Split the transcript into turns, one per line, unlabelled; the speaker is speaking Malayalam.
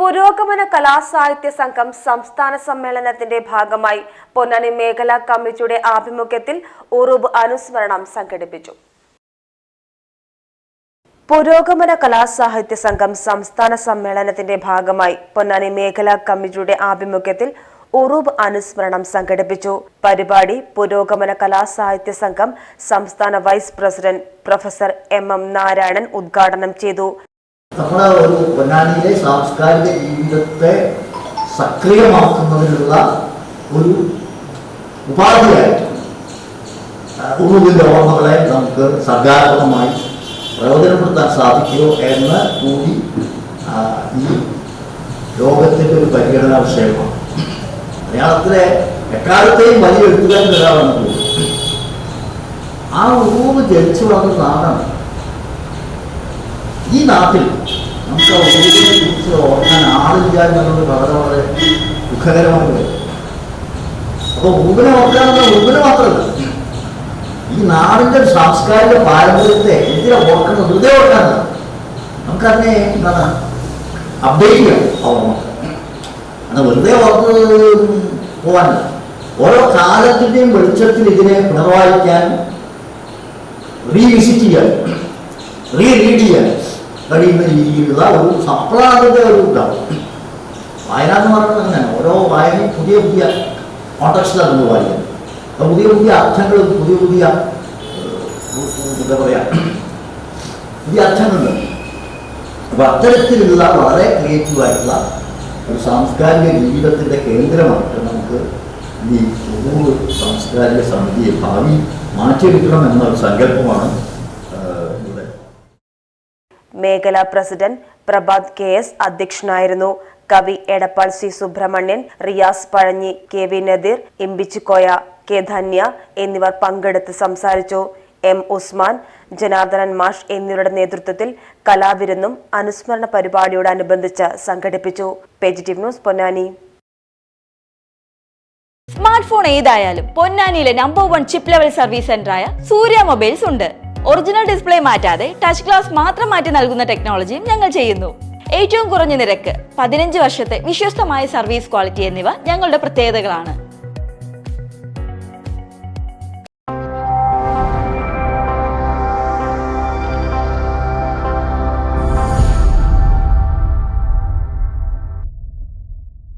പുരോഗമന കലാസാഹിത്യ സംഘം സംസ്ഥാന സമ്മേളനത്തിന്റെ ഭാഗമായി പൊന്നാനി മേഖലാ കമ്മിറ്റിയുടെ ആഭിമുഖ്യത്തിൽ ഉറുബ് അനുസ്മരണം സംഘടിപ്പിച്ചു. പുരോഗമന കലാസാഹിത്യ സംഘം സംസ്ഥാന സമ്മേളനത്തിന്റെ ഭാഗമായി പൊന്നാനി മേഖലാ കമ്മിറ്റിയുടെ ആഭിമുഖ്യത്തിൽ ഉറൂബ് അനുസ്മരണം സംഘടിപ്പിച്ചു. പരിപാടി പുരോഗമന കലാസാഹിത്യ സംഘം സംസ്ഥാന vice president professor M M Narayanan ഉദ്ഘാടനം ചെയ്തു.
നമ്മുടെ ഒരു പൊന്നാനിയിലെ സാംസ്കാരിക ജീവിതത്തെ സക്രിയമാക്കുന്നതിനുള്ള ഒരു ഉപാധിയായിട്ട് ഉറുവിന്റെ ഓർമ്മകളെ നമുക്ക് സർഗാത്മകമായി പ്രയോജനപ്പെടുത്താൻ സാധിക്കുമോ എന്ന് കൂടി ഈ ലോകത്തിന്റെ ഒരു പരിഗണനാ വിഷയമാണ്. മലയാളത്തിലെ എക്കാലത്തെയും വലിയ എഴുത്തുകാരൻ ഒരാളാണ് ആ ഉറൂബ് ജനിച്ചു വളർന്ന നാടാണ് ഈ നാട്ടിൽ നമുക്ക് ഉറുദിനെ കുറിച്ച് ഓർക്കാൻ ആളില്ല എന്നുള്ളത് വളരെ വളരെ ദുഃഖകരമാണ്. അപ്പൊ ഉറുബിനെ ഓർക്കാനുള്ള ഉറുബിനെ മാത്രമല്ല ഈ നാടിന്റെ സാംസ്കാരിക പാരമ്പര്യത്തെ എന്തിനാ ഓർക്കണം വെറുതെ ഓർക്കാനല്ല നമുക്കതിനെ എന്താണ്? അപ്ഡേറ്റ് ചെയ്യാം. ഓർമ്മ അത് വെറുതെ ഓർത്ത് പോകാനല്ല ഓരോ കാലത്തിന്റെയും വെളിച്ചത്തിൽ ഇതിനെ പുനർവായിക്കാൻ റീവിസിറ്റ് ചെയ്യാൻ റീ റീഡ് ചെയ്യാൻ. കഴിയുന്ന രീതിയിലുള്ള ഒരു സപ്ലാതിന്റെ ഒരു ഇതാണ്. വായന എന്ന് പറയുന്നത് അങ്ങനെ ഓരോ വായനയും പുതിയ പുതിയ കോണ്ടക്സ്റ്റിലാണ് നമ്മൾ വായിക്കുന്നത്. അപ്പോൾ പുതിയ പുതിയ അർത്ഥങ്ങളും പുതിയ പുതിയ എന്താ പറയുക പുതിയ അർത്ഥങ്ങളുണ്ട്. അപ്പോൾ അത്തരത്തിലുള്ള വളരെ ക്രിയേറ്റീവായിട്ടുള്ള ഒരു സാംസ്കാരിക ജീവിതത്തിന്റെ കേന്ദ്രമായിട്ട് നമുക്ക് ഈ സാംസ്കാരിക സമിതിയെ ഭാവി മാറ്റിയെടുക്കണം എന്നൊരു സങ്കല്പമാണ്
മേഖലാ പ്രസിഡന്റ് പ്രഭാത് കെ എസ് അധ്യക്ഷനായിരുന്നു. കവി Edappal C Subrahmanyan Riyas Pazhanji K V Nadeer Imbichikoya K Dhanya എന്നിവർ പങ്കെടുത്ത് സംസാരിച്ചു. എം ഉസ്മാൻ ജനാർദ്ദനൻ മാഷ് എന്നിവരുടെ നേതൃത്വത്തിൽ കലാവിരുന്നും അനുസ്മരണ പരിപാടിയോടനുബന്ധിച്ച് സംഘടിപ്പിച്ചു. ന്യൂസ് പൊന്നാനി.
സ്മാർട്ട് ഫോൺ ഏതായാലും പൊന്നാനിയിലെ number one chip level service സെന്ററായ Surya mobiles ഉണ്ട്. ഒറിജിനൽ ഡിസ്പ്ലേ മാറ്റാതെ ടച്ച് ഗ്ലാസ് മാത്രം മാറ്റി നൽകുന്ന ടെക്നോളജിയും ഞങ്ങൾ ചെയ്യുന്നു. ഏറ്റവും കുറഞ്ഞ നിരക്ക് പതിനഞ്ച് വർഷത്തെ വിശ്വസ്തമായ സർവീസ് ക്വാളിറ്റി എന്നിവ ഞങ്ങളുടെ പ്രത്യേകതകളാണ്.